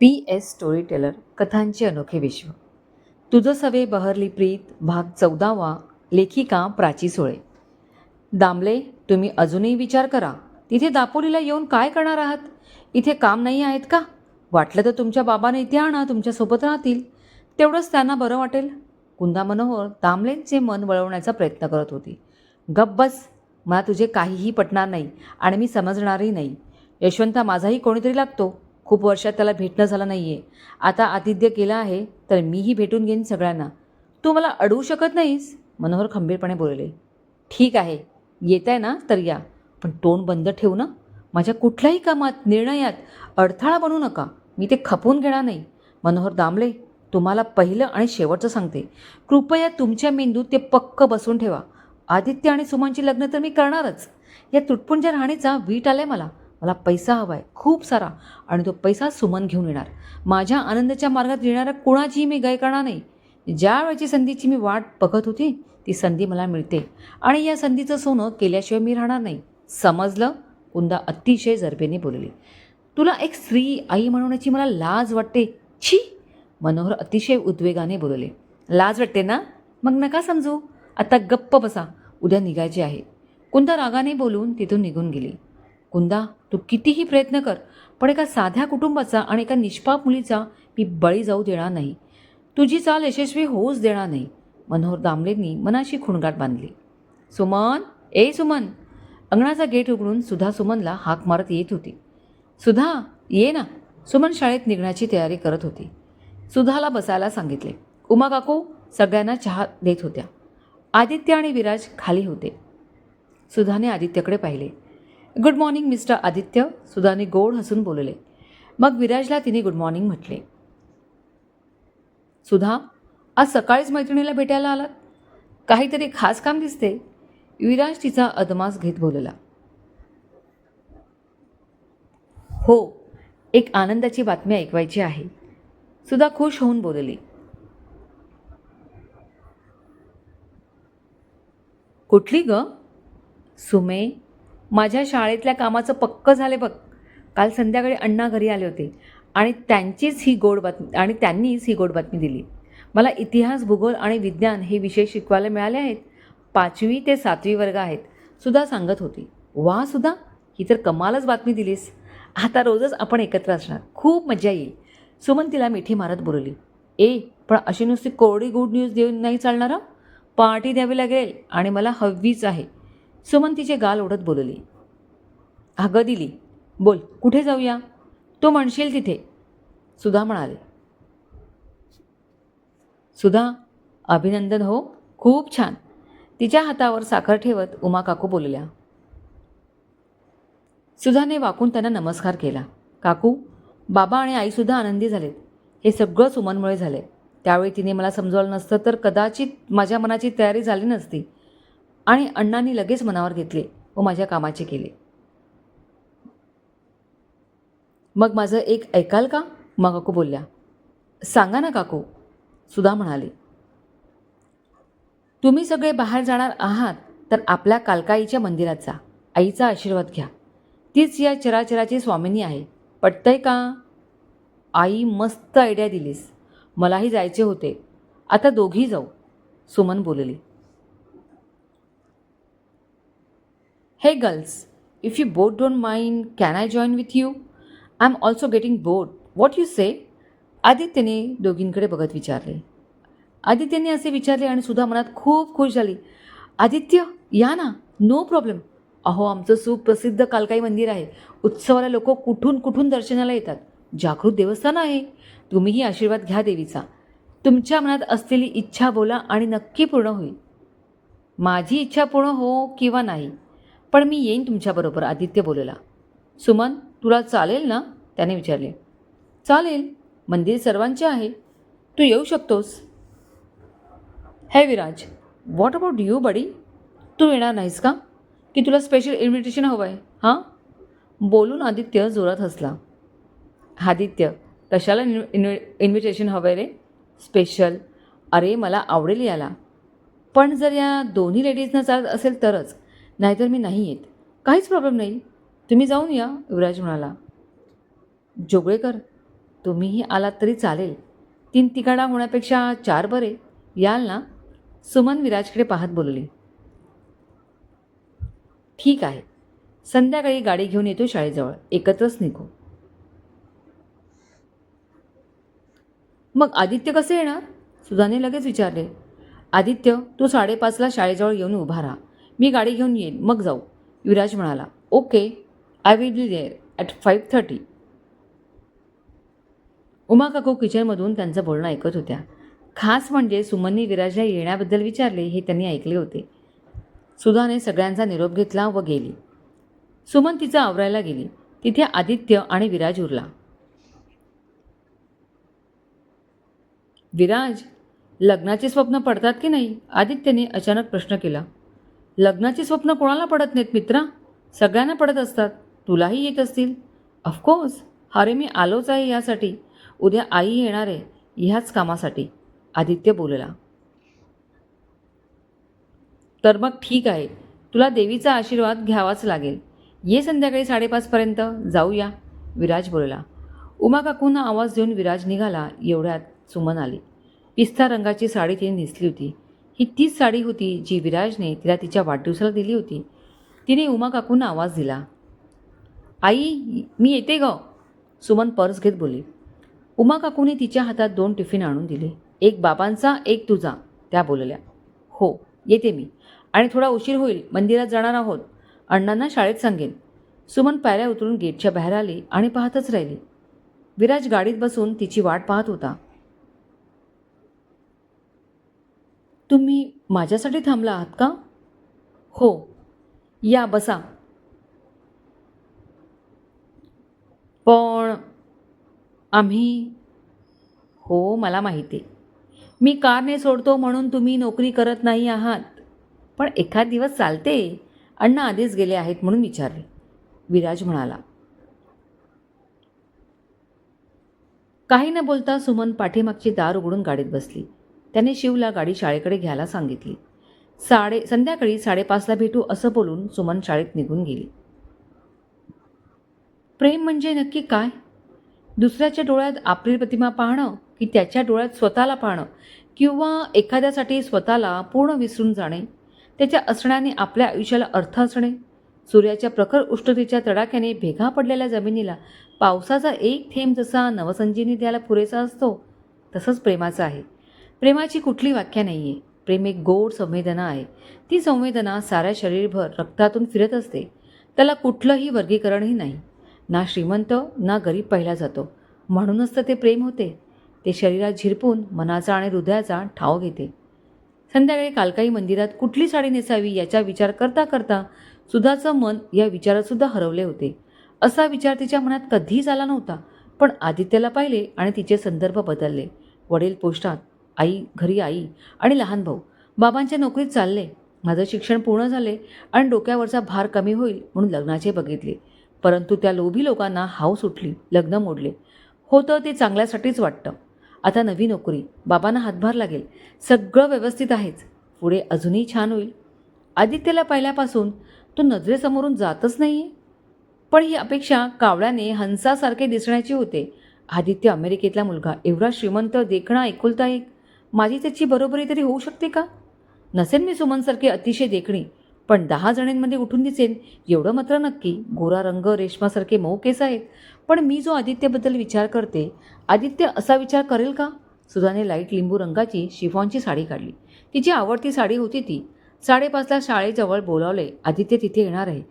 P S story teller कथांचे अनोखे विश्व. तुझं सवे बहरली प्रीत भाग चौदावा लेखिका प्राची सोळे. दामले तुम्ही अजूनही विचार करा. तिथे दापोलीला येऊन काय करणार आहात? इथे काम नाही आहेत का? वाटलं तर तुमच्या बाबाने इथे आणा तुमच्यासोबत राहतील. तेवढंच त्यांना बरं वाटेल. कुंदा मनोहर दामलेंचे मन वळवण्याचा प्रयत्न करत होती. गब्बस मला तुझे काहीही पटणार नाही आणि मी समजणारही नाही. यशवंता माझाही कोणीतरी लागतो. खूप वर्षात त्याला भेटणं झालं नाही आहे आता आतिथ्य केलं आहे तर मीही भेटून घेईन सगळ्यांना. तू मला अडवू शकत नाहीस? मनोहर खंबीरपणे बोलले. ठीक आहे येत आहे ना तर या. पण तोंड बंद ठेवू ना. माझ्या कुठल्याही कामात निर्णयात अडथळा बनू नका. मी ते खपवून घेणार नाही. मनोहर दामले तुम्हाला पहिलं आणि शेवटचं सांगते. कृपया तुमच्या मेंदूत ते पक्क बसून ठेवा. आदित्य आणि सुमनची लग्न तर मी करणारच. या तुटपुंजा राहणीचा वीट आलाय मला. मला पैसा हवा आहे खूप सारा. आणि तो पैसा सुमन घेऊन येणार. माझ्या आनंदाच्या मार्गात येणाऱ्या कुणाचीही मी गाय करणार नाही. ज्या वेळची संधीची मी वाट बघत होती ती संधी मला मिळते. आणि या संधीचं सोनं केल्याशिवाय मी राहणार नाही. समजलं? कुंदा अतिशय जरबेने बोलली. तुला एक स्त्री आई म्हणवण्याची मला लाज वाटते? छी! मनोहर अतिशय उद्वेगाने बोलले. लाज वाटते ना? मग नका समजू. आता गप्प बसा. उद्या निघायचे आहे. कुंदा रागाने बोलून तिथून निघून गेली. कुंदा तू कितीही प्रयत्न कर पण एका साध्या कुटुंबाचा आणि एका निष्पाप मुलीचा मी बळी जाऊ देणार नाही. तुझी चाल यशस्वी होऊच देणार नाही मनोहर दामलेंनी मनाशी खुणगाट बांधली. सुमन ए सुमन. अंगणाचा गेट उघडून सुधा सुमनला हाक मारत येत होती. सुधा ये ना. सुमन शाळेत निघण्याची तयारी करत होती. सुधाला बसायला सांगितले. उमा काकू सगळ्यांना चहा देत होत्या. आदित्य आणि विराज खाली होते. सुधाने आदित्यकडे पाहिले. Good morning mister Aditya. सुधाने गोड हसून बोलले. मग विराजला तिने गुड मॉर्निंग म्हटले. सुधा आज सकाळीच मैत्रिणीला भेटायला आलात? काहीतरी खास काम दिसते. विराज तिचा अदमास घेत बोलला. हो एक आनंदाची बातमी ऐकवायची आहे. सुधा खुश होऊन बोलली. कुठली ग? सुमे माझ्या शाळेतल्या कामाचं पक्क झाले बघ. काल संध्याकाळी अण्णा घरी आले होते. आणि त्यांचीच ही गोड बातमी आणि त्यांनीच ही गोड बातमी दिली. मला इतिहास भूगोल आणि विज्ञान हे विषय शिकवायला मिळाले आहेत. पाचवी ते सातवी वर्ग आहेत सुद्धा सांगत होती. वा सुद्धा ही तर कमालच बातमी दिलीस. आता रोजच आपण एकत्र असणार. खूप मजा येईल. सुमन तिला मिठी मारत बोलली. ए पण अशी नुसती कोरडी गुड न्यूज देऊन नाही चालणार पार्टी द्यावी लागेल आणि मला हवीच आहे. सुमन तिचे गाल ओढत बोलली. अगं दिली. बोल कुठे जाऊया? तो म्हणशील तिथे. सुधा म्हणाले. सुधा अभिनंदन हो. खूप छान. तिच्या हातावर साखर ठेवत उमा काकू बोलल्या. सुधाने वाकून त्यांना नमस्कार केला. काकू बाबा आणि आईसुद्धा आनंदी झालेत. हे सगळं सुमनमुळे झाले. त्यावेळी तिने मला समजवलं नसतं तर कदाचित माझ्या मनाची तयारी झाली नसती. आणि अण्णांनी लगेच मनावर घेतले व माझ्या कामाचे केले. मग माझं एक ऐकाल का? मग काकू बोलल्या. सांगा ना काकू सुधा म्हणाले. तुम्ही सगळे बाहेर जाणार आहात तर आपल्या कालकाईच्या मंदिरात जा. आईचा आशीर्वाद घ्या. तीच या चराचराची स्वामिनी आहे. पटतंय का? आई मस्त आयडिया दिलीस. मलाही जायचे होते. आता दोघी जाऊ सुमन बोलली. Hey girls if you both don't mind can I join with you I am also getting bored what you say आदित्यने दोघींकडे बघत विचारले. आदित्यने असे विचारले आणि सुद्धा मनात खूप खुश झाली. आदित्य या ना नो प्रॉब्लेम अहो आमचं सुप्रसिद्ध कालकाई मंदिर आहे. उत्सवाला लोक कुठून कुठून दर्शनाला येतात. जागृत देवस्थान आहे. तुम्हीही आशीर्वाद घ्या देवीचा. तुमच्या मनात असलेली इच्छा बोला आणि नक्की पूर्ण होईल. माझी इच्छा पूर्ण हो किंवा नाही? पण मी येईन तुमच्याबरोबर आदित्य बोलला. सुमन तुला चालेल ना? त्याने विचारले. चालेल मंदिर सर्वांचे आहे. तू येऊ शकतोस. Hey Viraj what about you buddy तू येणार नाहीस का? की तुला स्पेशल इन्व्हिटेशन हवं आहे हां? बोलून आदित्य जोरात हसला. आदित्य कशाला इन्व्हि इन्व्हि इन्व्हिटेशन हवं आहे रे? स्पेशल अरे मला आवडेल याला. पण जर या दोन्ही लेडीजना चालत असेल तरच नाहीतर मी नाही येत. काहीच प्रॉब्लेम नाही. तुम्ही जाऊन या युवराज म्हणाला. जोगळेकर तुम्हीही आलात तरी चालेल. तीन तिकाडा होण्यापेक्षा चार बरे. याल ना सुमन विराजकडे पाहत बोलली. ठीक आहे. संध्याकाळी गाडी घेऊन येतो शाळेजवळ. एकत्रच निघू. मग आदित्य कसे येणार? सुधाने लगेच विचारले. आदित्य तू साडेपाचला शाळेजवळ येऊन उभा राहा. मी गाडी घेऊन येईन. मग जाऊ. युवराज म्हणाला okay I will be there at five thirty Uma काकू किचनमधून त्यांचं बोलणं ऐकत होत्या. खास म्हणजे सुमननी विराजला येण्याबद्दल विचारले हे त्यांनी ऐकले होते. सुधाने सगळ्यांचा निरोप घेतला व गेली. सुमन तिचं आवरायला गेली. तिथे आदित्य आणि विराज उरला. विराज लग्नाचे स्वप्न पडतात की नाही? आदित्यने अचानक प्रश्न केला. लग्नाची स्वप्न कोणाला पडत नाहीत मित्रा? सगळ्यांना पडत असतात. तुलाही येत असतील. ऑफकोर्स अरे मी आलोच आहे यासाठी. उद्या आई येणार आहे ह्याच कामासाठी. आदित्य बोलला. तर मग ठीक आहे. तुला देवीचा आशीर्वाद घ्यावाच लागेल. ये संध्याकाळी साडेपाचपर्यंत जाऊया. विराज बोलला. उमा काकूंना आवाज देऊन विराज निघाला. एवढ्यात सुमन आली. पिस्ता रंगाची साडी तिने नेसली होती. ही तीच साडी होती जी विराजने तिला तिच्या वाढदिवसाला दिली होती. तिने उमा काकूंना आवाज दिला. आई मी येते ग. सुमन पर्स घेत बोलली उमा काकूने तिच्या हातात दोन टिफिन आणून दिले. एक बाबांचा एक तुझा त्या बोलल्या. हो येते मी. आणि थोडा उशीर होईल मंदिरात जाणार आहोत. अण्णांना शाळेत सांगेन. सुमन पायऱ्या उतरून गेटच्या बाहेर आली आणि पाहतच राहिली. विराज गाडीत बसून तिची वाट पाहत होता. तुम्ही माझ्यासाठी थांबला आहात का? हो. या बसा. पण आम्ही हो मला माहिती आहे. मी कारने सोडतो म्हणून तुम्ही नोकरी करत नाही आहात. पण एखाद दिवस चालते. अण्णा आधीच गेले आहेत म्हणून विचारले. विराज म्हणाला काही न बोलता सुमन पाठीमागची दार उघडून गाडीत बसली. त्याने शिवला गाडी शाळेकडे घ्यायला सांगितली. साडे संध्याकाळी साडेपाचला भेटू असं बोलून सुमन शाळेत निघून गेली. प्रेम म्हणजे नक्की काय? दुसऱ्याच्या डोळ्यात आपली प्रतिमा पाहणं की त्याच्या डोळ्यात स्वतःला पाहणं किंवा एखाद्यासाठी स्वतःला पूर्ण विसरून जाणे त्याच्या असण्याने आपल्या आयुष्याला अर्थ असणे सूर्याच्या प्रखर उष्णतेच्या तडाख्याने भेगा पडलेल्या जमिनीला पावसाचा एक थेंब जसा नवसंजीवनी द्यायला पुरेसा असतो तसंच प्रेमाचं आहे. प्रेमाची कुठली व्याख्या नाही आहे प्रेम एक गोड संवेदना आहे. ती संवेदना साऱ्या शरीरभर रक्तातून फिरत असते. त्याला कुठलंही वर्गीकरणही नाही. ना श्रीमंत ना गरीब पाहिला जातो. म्हणूनच तर ते प्रेम होते. ते शरीरात झिरपून मनाचा आणि हृदयाचा ठाव घेते. संध्याकाळी कालकाई मंदिरात कुठली साडी नेसावी याचा विचार करता करता सुधाचं मन या विचारातसुद्धा हरवले होते. असा विचार तिच्या मनात कधीच आला नव्हता. पण आदित्यला पाहिले आणि तिचे संदर्भ बदलले. वडील पोस्टात आई घरी आई आणि लहान भाऊ. बाबांच्या नोकरीत चालले. माझं शिक्षण पूर्ण झाले आणि डोक्यावरचा भार कमी होईल म्हणून लग्नाचे बघितले. परंतु त्या लोभी लोकांना हाव सुटली लग्न मोडले. होतं ते चांगल्यासाठीच वाटतं. आता नवी नोकरी. बाबांना हातभार लागेल. सगळं व्यवस्थित आहेच. पुढे अजूनही छान होईल. आदित्यला पाहिल्यापासून तो नजरेसमोरून जातच नाही आहे पण ही अपेक्षा कावळ्याने हंसासारखे दिसण्याची होते. आदित्य अमेरिकेतला मुलगा. एवढा श्रीमंत देखणा एकुलता एक माझी त्याची बरोबरी तरी होऊ शकते का? नसेन मी सुमनसारखी अतिशय देखणी पण दहा जणींमध्ये उठून दिसेन एवढं मात्र नक्की गोरा रंग रेशमासारखे मऊ केस आहेत. पण मी जो आदित्यबद्दल विचार करते आदित्य असा विचार करेल का? सुधाने लाइट लिंबू रंगाची शिफॉनची साडी काढली. तिची आवडती साडी होती ती. साडेपाचला शाळेजवळ बोलावले आदित्य तिथे येणार आहे.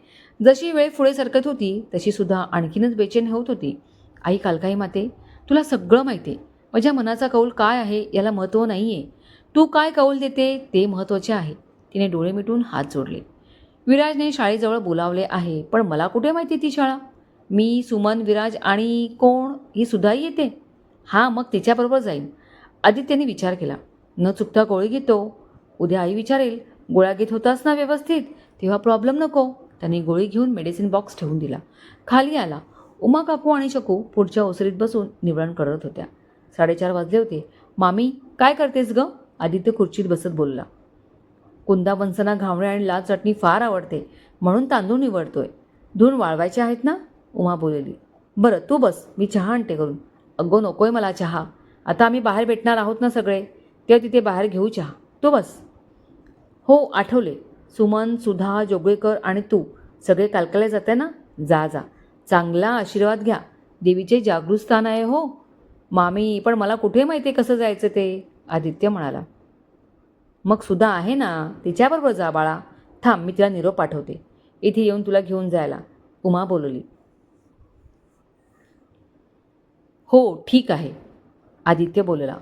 जशी वेळ पुढे सरकत होती तशी सुद्धा आणखीनच बेचैन होत होती. आई कालकाई माते तुला सगळं माहिती आहे. माझ्या मनाचा कौल काय आहे याला महत्त्व नाही आहे तू काय कौल देते ते महत्त्वाचे आहे. तिने डोळे मिटून हात जोडले. विराजने शाळेजवळ बोलावले आहे पण मला कुठे माहिती ती शाळा? मी सुमन विराज आणि कोण? ही सुद्धाही येते. हां मग तिच्याबरोबर जाईन. आदित्यने विचार केला. न चुकता गोळी घेतो. उद्या आई विचारेल गोळ्या घेत होतास ना व्यवस्थित? तेव्हा प्रॉब्लेम नको. त्यांनी गोळी घेऊन मेडिसिन बॉक्स ठेवून दिला. खाली आला. उमा काकू आणि शकू पुढच्या ओसरीत बसून निवडण करत होत्या. साडेचार वाजले होते. मामी काय करतेस ग? आदित्य खुर्चीत बसत बोलला. कुंदा वंसना घावणे आणि लाल चटणी फार आवडते म्हणून तांदूळ निवडतोय. धून वाळवायचे आहेत ना? उमा बोलली. बरं तू बस मी चहा आणते करून. अगो नको आहे मला चहा. आता आम्ही बाहेर भेटणार आहोत ना सगळे? तेव्हा तिथे बाहेर घेऊ चहा. तो बस. हो आठवले. सुमन सुधा जोगळेकर आणि तू. सगळे कालकाला जाते ना? जा जा. चांगला आशीर्वाद घ्या. देवीचे जागृत स्थान आहे हो. मामी पण मला कुठे माहिती आहे कसं जायचं ते? आदित्य म्हणाला. मग सुद्धा आहे ना? तिच्याबरोबर जा बाळा. थांब मी तिला निरोप पाठवते. इथे येऊन तुला घेऊन जायला. उमा बोलवली हो ठीक आहे. आदित्य बोलला.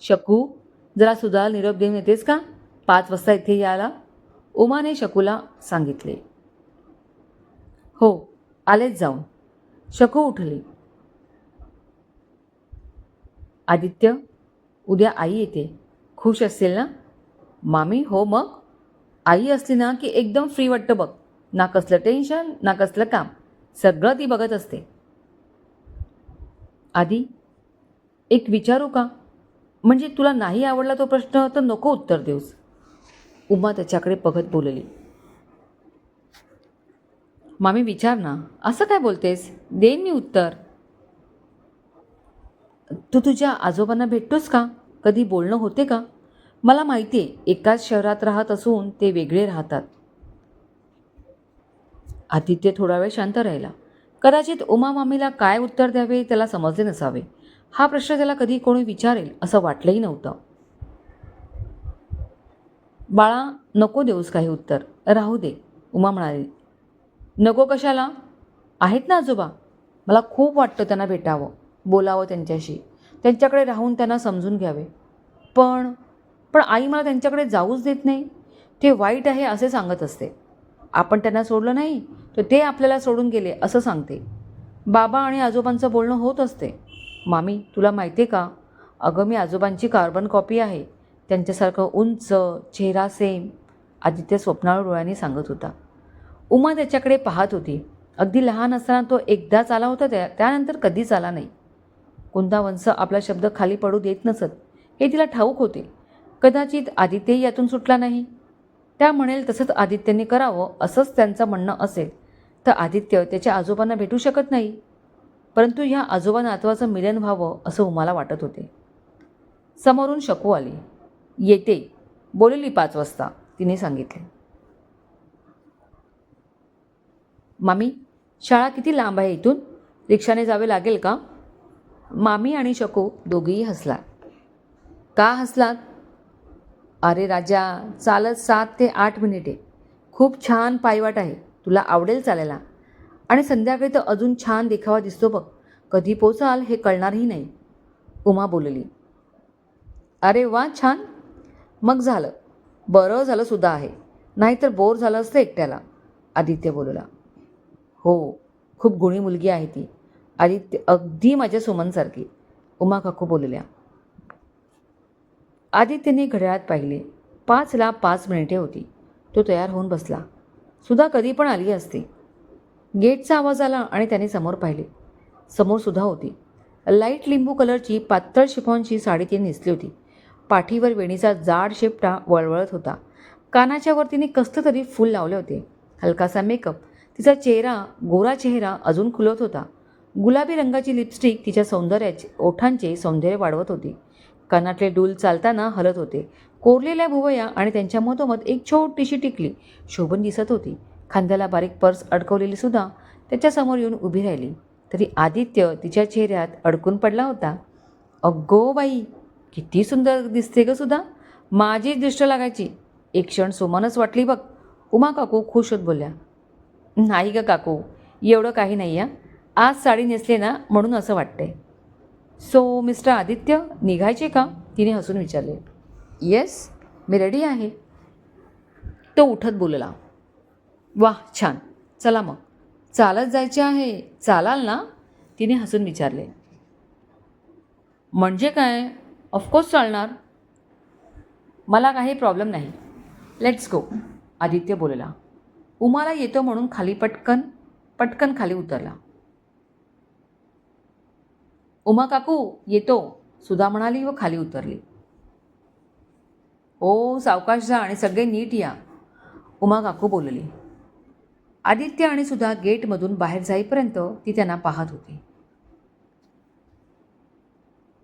शकू जरा सुद्धा निरोप देऊन येतेस का? पाच वाजता इथे यायला? उमाने शकूला सांगितले. हो आलेच जाऊन. शकू उठली. आदित्य उद्या आई येते. खुश असतील ना? मामी हो मग. आई असली ना की एकदम फ्री वाटतं बघ. ना कसलं टेन्शन ना कसलं काम. सगळं ती बघत असते. आधी एक विचारू का? म्हणजे तुला नाही आवडला तो प्रश्न तर नको उत्तर देऊस. उमा त्याच्याकडे बघत बोलली. मामी विचार ना. असं काय बोलतेस? देईन मी उत्तर. तू तुझ्या आजोबांना भेटतोस का? कधी बोलणं होते का? मला माहिती आहे एकाच शहरात राहत असून ते वेगळे राहतात. आदित्य थोडा वेळ शांत राहिला. कदाचित उमा मामीला काय उत्तर द्यावे त्याला समजले नसावे. हा प्रश्न त्याला कधी कोणी विचारेल असं वाटलंही नव्हतं. बाळा नको देऊस काही उत्तर. राहू दे उमा म्हणाली. नको कशाला? आहेत ना आजोबा. मला खूप वाटतं त्यांना भेटावं. बोलावं त्यांच्याशी. त्यांच्याकडे राहून त्यांना समजून घ्यावे. पण पण आई मला त्यांच्याकडे जाऊच देत नाही. ते वाईट आहे असे सांगत असते. आपण त्यांना सोडलं नाही तर ते आपल्याला सोडून गेले असं सांगते. बाबा आणि आजोबांचं बोलणं होत असते. मामी तुला माहिती आहे का? अगं मी आजोबांची कार्बन कॉपी आहे. त्यांच्यासारखं उंच चेहरा सेम आदित्य स्वप्नाळू डोळ्यांनी सांगत होता. उमा त्याच्याकडे पाहत होती. अगदी लहान असताना तो एकदाच आला होता त्या त्यानंतर कधीच आला नाही. कोणता वंश आपला शब्द खाली पडू देत नसत. हे तिला ठाऊक होते. कदाचित आदित्यही यातून सुटला नाही. त्या म्हणेल तसंच आदित्यने करावं असंच त्यांचं म्हणणं असेल. तर आदित्य त्याच्या आजोबांना भेटू शकत नाही. परंतु ह्या आजोबा नातवाचं मिलन व्हावं असं उमाला वाटत होते. समोरून शकू आली. येते. बोलली पाच वाजता तिने सांगितले. मामी शाळा किती लांब आहे इथून? रिक्षाने जावे लागेल का? मामी आणि शकू दोघेही हसलात का हसलात अरे राजा चालत सात ते आठ मिनिटे. खूप छान पायवाट आहे. तुला आवडेल चालायला. आणि संध्याकाळी तर अजून छान देखावा दिसतो बघ. कधी पोचाल हे कळणारही नाही. उमा बोलली. अरे वा छान. मग झालं. बरं झालं सुद्धा आहे. नाहीतर बोर झालं असतं एकट्याला. आदित्य बोलला. हो खूप गुणी मुलगी आहे ती. आदित्य अगदी माझ्या सुमनसारखी. उमा काकू बोलल्या आदित्यने घड्याळात पाहिले. पाचला पाच मिनिटे होती. तो तयार होऊन बसला. सुधा कधी पण आली असती. गेटचा आवाज आला आणि त्याने समोर पाहिले. समोर सुद्धा होती. लाइट लिंबू कलरची पातळ शिफॉनची साडी तिने नेसली होती. पाठीवर वेणीचा जाड शेपटा वळवळत होता. कानाच्या वर तिने कसलं तरी फूल लावले होते. हलकासा मेकअप. तिचा चेहरा गोरा चेहरा अजून खुलत होता. गुलाबी रंगाची लिपस्टिक तिच्या सौंदर्याचे ओठांचे सौंदर्य वाढवत होती. कानातले डूल चालताना हलत होते. कोरलेल्या भुवया आणि त्यांच्या मधोमध एक छोटीशी टिकली. शोभन दिसत होती. खांद्याला बारीक पर्स अडकवलेली सुद्धा त्याच्यासमोर येऊन उभी राहिली. तरी आदित्य तिच्या चेहऱ्यात अडकून पडला होता. अग्गो बाई किती सुंदर दिसते ग सुद्धा माझीच दृष्ट लागायची. एक क्षण सोमानच वाटली बघ. उमा काकू खुश होत बोलल्या. नाही ग काकू एवढं काही नाही या आज साडी नेसले ना म्हणून असं वाटतंय. सो मिस्टर आदित्य निघायचे का? तिने हसून विचारले. येस मी रेडी आहे. तो उठत बोलला. वाह छान. चला मग. चालत जायचे आहे. चालाल ना? तिने हसून विचारले. म्हणजे काय? ऑफकोर्स चालणार. मला काही प्रॉब्लेम नाही. लेट्स गो आदित्य बोलला. उमाला येतो म्हणून खाली पटकन पटकन खाली उतरला. उमा काकू येतो. सुधा म्हणाली व खाली उतरली. ओ सावकाश जा आणि सगळे नीट या. उमा काकू बोलली. आदित्य आणि सुधा गेटमधून बाहेर जाईपर्यंत ती त्यांना पाहत होती.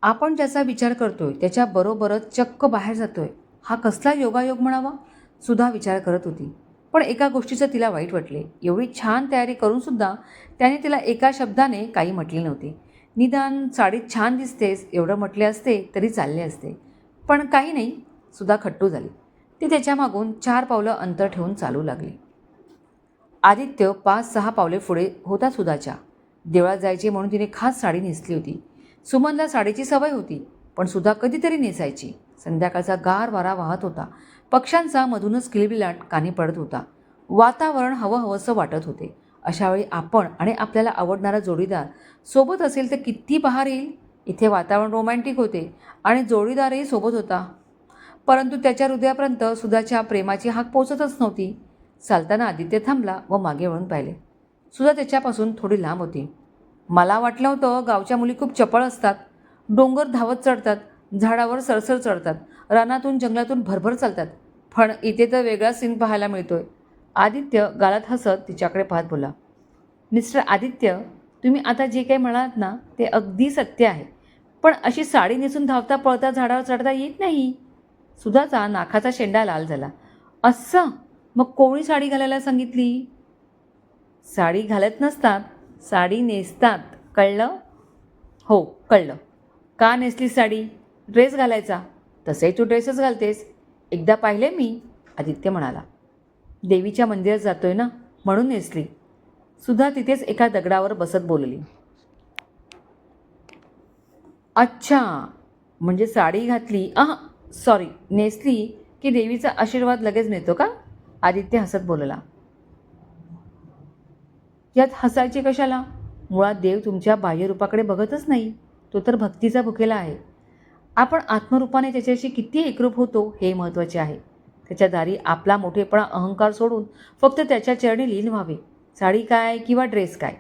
आपण ज्याचा विचार करतोय त्याच्याबरोबरच चक्क बाहेर जातोय. हा कसला योगायोग म्हणावा? सुद्धा विचार करत होती. पण एका गोष्टीचं तिला वाईट वाटले. एवढी छान तयारी करूनसुद्धा त्याने तिला एका शब्दाने काही म्हटले नव्हते. निदान साडीत छान दिसतेस एवढं म्हटले असते तरी चालले असते. पण काही नाही सुद्धा खट्टू झाली. ती त्याच्या मागून चार पावलं अंतर ठेवून चालू लागली. आदित्य पाच सहा पावले पुढे होता सुधाच्या देवळात जायचे म्हणून तिने खास साडी नेसली होती. सुमनला साडीची सवय होती पण सुद्धा कधीतरी नेसायची. संध्याकाळचा गार वारा वाहत होता. पक्ष्यांचा मधूनच किलबिलाट कानी पडत होता. वातावरण हवं हवंसं वाटत होते. अशावेळी आपण आणि आपल्याला आवडणारा जोडीदार सोबत असेल तर किती बहार येईल? इथे वातावरण रोमॅन्टिक होते आणि जोडीदारही सोबत होता. परंतु त्याच्या हृदयापर्यंत सुधाच्या प्रेमाची हाक पोचतच नव्हती. चालताना आदित्य थांबला व मागे वळून पाहिले. सुद्धा त्याच्यापासून थोडी लांब होती. मला वाटलं होतं गावच्या मुली खूप चपळ असतात. डोंगर धावत चढतात. झाडावर सरसर चढतात. रानातून जंगलातून भरभर चालतात. पण इथे तर वेगळा सीन पाहायला मिळतोय. आदित्य गालात हसत तिच्याकडे पाहत बोला मिस्टर आदित्य तुम्ही आता जे काही म्हणालात ना ते अगदी सत्य आहे. पण अशी साडी नेसून धावता पळता झाडावर चढता येत नाही. सुधाचा नाकाचा शेंडा लाल झाला. असं? मग कोणी साडी घालायला सांगितली? साडी घालत नसतात. साडी नेसतात. कळलं? हो कळलं. का नेसली साडी? ड्रेस घालायचा. तसे तू ड्रेसच घालतेस. एकदा पाहिले मी आदित्य म्हणाला. देवीच्या मंदिरात जातोय ना? म्हणून नेसली. सुद्धा तिथेच एका दगडावर बसत बोलली. अच्छा म्हणजे साडी घातली. आह सॉरी नेसली की देवीचा आशीर्वाद लगेच मिळतो का? आदित्य हसत बोलला. यात हसायचे कशाला? मुळात देव तुमच्या बाह्यरूपाकडे बघतच नाही. तो तर भक्तीचा भुकेला आहे. आपण आत्मरूपाने त्याच्याशी किती एकरूप होतो हे महत्त्वाचे आहे. त्याच्या दारी आपला मोठेपणा अहंकार सोडून फक्त त्याच्या चरणी लीन व्हावे. साडी काय किंवा ड्रेस काय?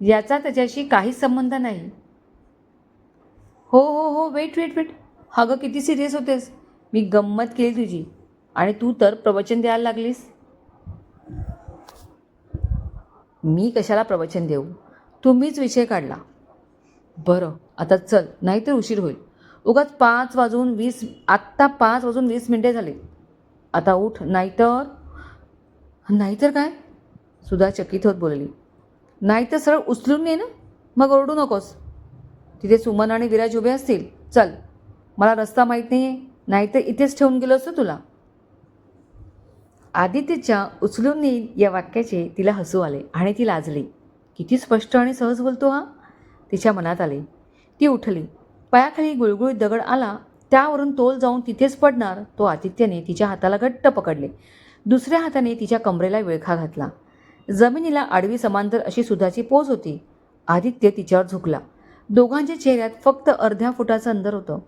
याचा त्याच्याशी काहीच संबंध नाही. हो हो हो वेट वेट वेट हा गं किती सिरियस होतेस. मी गंमत केली तुझी. आणि तू तर प्रवचन द्यायला लागलीस. मी कशाला प्रवचन देऊ? तुम्हीच विषय काढला. बरं आता चल नाहीतर उशीर होईल. उगाच पाच वाजून वीस आत्ता पाच वाजून वीस मिनटे झाली. आता उठ नाहीतर नाहीतर काय? सुधा चकित होत बोलली. नाहीतर सरळ उचलून ने ना मग ओरडू नकोस. तिथे सुमन आणि विराज उभे असतील. चल मला रस्ता माहीत नाही आहे नाहीतर इथेच ठेवून गेलो असतो तुला. आदित्यच्या उचलून नेईल या वाक्याचे तिला हसू आले आणि ती लाजली. किती स्पष्ट आणि सहज बोलतो हा? तिच्या मनात आले. ती उठली. पायाखाली गुळगुळीत दगड आला त्यावरून तोल जाऊन तिथेच पडणार तो आदित्यने तिच्या हाताला घट्ट पकडले. दुसऱ्या हाताने तिच्या कमरेला विळखा घातला. जमिनीला आडवी समांतर अशी सुधाची पोज होती. आदित्य तिच्यावर झुकला. दोघांच्या चेहऱ्यात फक्त अर्ध्या फुटाचं अंतर होतं.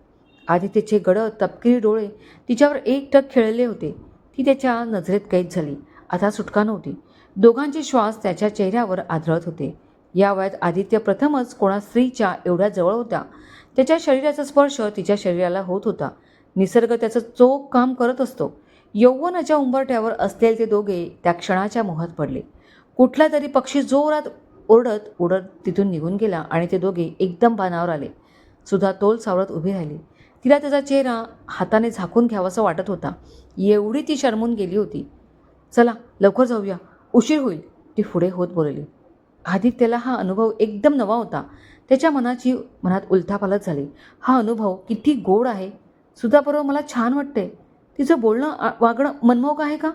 आदित्यचे गडद तपकिरी डोळे तिच्यावर एकटक खेळले होते. ती त्याच्या नजरेत कैद झाली. आता सुटका नव्हती. दोघांचे श्वास त्याच्या चेहऱ्यावर आदळत होते. या वयात आदित्य प्रथमच कोणा स्त्रीच्या एवढ्या जवळ होता. त्याच्या शरीराचा स्पर्श तिच्या शरीराला होत होता. निसर्ग त्याचं चोख काम करत असतो. यौवनाच्या उंबरट्यावर असलेले ते दोघे त्या क्षणाच्या मोहात पडले. कुठला तरी पक्षी जोरात ओरडत उडत तिथून निघून गेला आणि ते दोघे एकदम बाणावर आले. सुधा तोल सावरत उभी राहिली. तिला त्याचा चेहरा हाताने झाकून घ्यावासा वाटत होता. एवढी ती शरमून गेली होती. चला लवकर जाऊया. उशीर होईल. ती पुढे होत बोलली. आदित्यला हा अनुभव एकदम नवा होता. त्याच्या मनाची मनात उलथापालत झाली. हा अनुभव किती गोड आहे. सुधाबरोबर मला छान वाटते. तिचं बोलणं वागणं मनमोहक आहे का?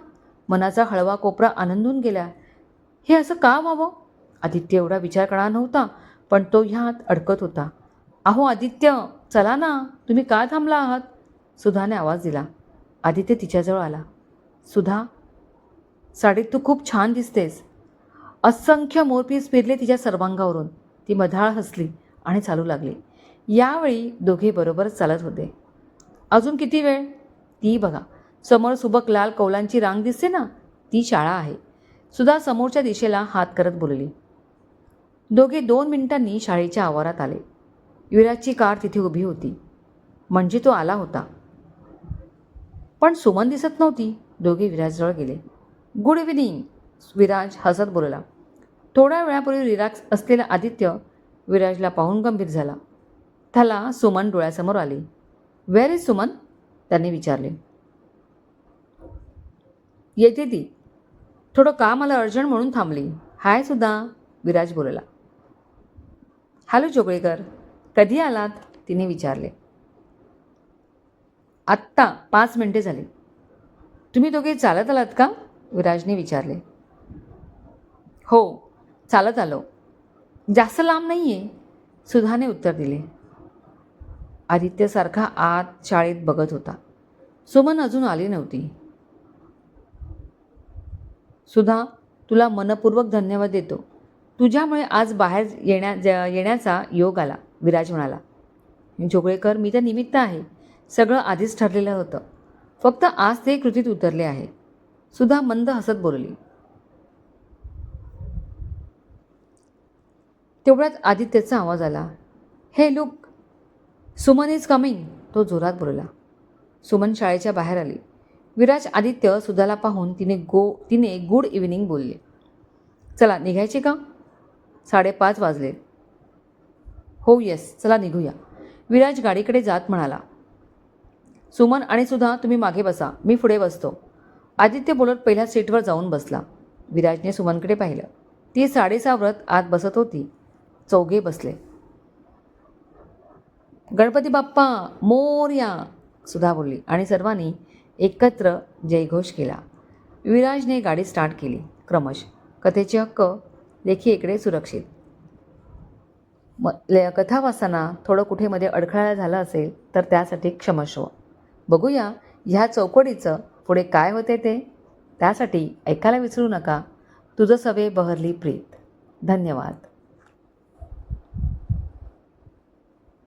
मनाचा हळवा कोपरा आनंदून गेला हे असं का व्हावं? आदित्य एवढा विचार करणार नव्हता पण तो ह्यात अडकत होता. अहो आदित्य चला ना. तुम्ही का थांबला आहात? सुधाने आवाज दिला. आदित्य तिच्याजवळ आला. सुधा साडीत तू खूप छान दिसतेस. असंख्य मोरपीस फिरले तिच्या सर्वांगावरून. ती मधाळ हसली आणि चालू लागली. यावेळी दोघे बरोबर चालत होते. अजून किती वेळ? ती बघा. समोर सुबक लाल कौलांची रांग दिसते ना? ती शाळा आहे. सुद्धा समोरच्या दिशेला हात करत बोलली. दोघे दोन मिनिटांनी शाळेच्या आवारात आले. युवराजची कार तिथे उभी होती. म्हणजे तो आला होता. पण सुमन दिसत नव्हती. दोघे विराजजवळ गेले. गुड इव्हिनिंग विराज हसत बोलला. थोड्या वेळापूर्वी रिलॅक्स असलेला आदित्य विराजला पाहून गंभीर झाला. त्याला सुमन डोळ्यासमोर आली. Where is Suman? त्यांनी विचारले. येते ती. थोडं काम मला अर्जंट म्हणून थांबली. हाय सुद्धा विराज बोलला. हॅलो जोगळेकर कधी आलात? तिने विचारले. आत्ता पाच मिनिटे झाली. तुम्ही दोघे चालत आलात का? विराजने विचारले. हो. चालत आलो. जास्त लांब नाही आहे सुधाने उत्तर दिले. आदित्यसारखा आत शाळेत बघत होता. सुमन अजून आली नव्हती. सुधा तुला मनपूर्वक धन्यवाद देतो. तुझ्यामुळे आज बाहेर येण्या ज- येण्याचा योग आला विराज म्हणाला. जोगळेकर मी तर निमित्त आहे. सगळं आधीच ठरलेलं होतं. फक्त आज ते कृतीत उतरले आहे. सुधा मंद हसत बोलली. तेवढ्यात आदित्यचा आवाज आला. हे लुक सुमन इज कमिंग तो जोरात बोलला. सुमन शाळेच्या बाहेर आली. विराज आदित्य सुधाला पाहून तिने गो तिने गुड इव्हिनिंग बोलले. चला निघायचे का? साडेपाच वाजले. हो येस चला निघूया. विराज गाडीकडे जात म्हणाला. सुमन आणि सुधा तुम्ही मागे बसा. मी पुढे बसतो. आदित्य बोलत पहिल्या सीटवर जाऊन बसला. विराजने सुमनकडे पाहिलं. ती साडेसावरत आत बसत होती. चौघे बसले. गणपती बाप्पा मोर्या सुधा बोलली आणि सर्वांनी एकत्र जयघोष केला. विराजने गाडी स्टार्ट केली. क्रमश कथेचे हक्क लेखीकडे सुरक्षित. म ले कथा वाचताना थोडं कुठे मध्ये अडखळायला झालं असेल तर त्यासाठी क्षमस्व. बघूया ह्या चौकडीचं पुढे काय होते ते. त्यासाठी ऐकायला विसरू नका. तुझं सवे बहरली प्रीत. धन्यवाद.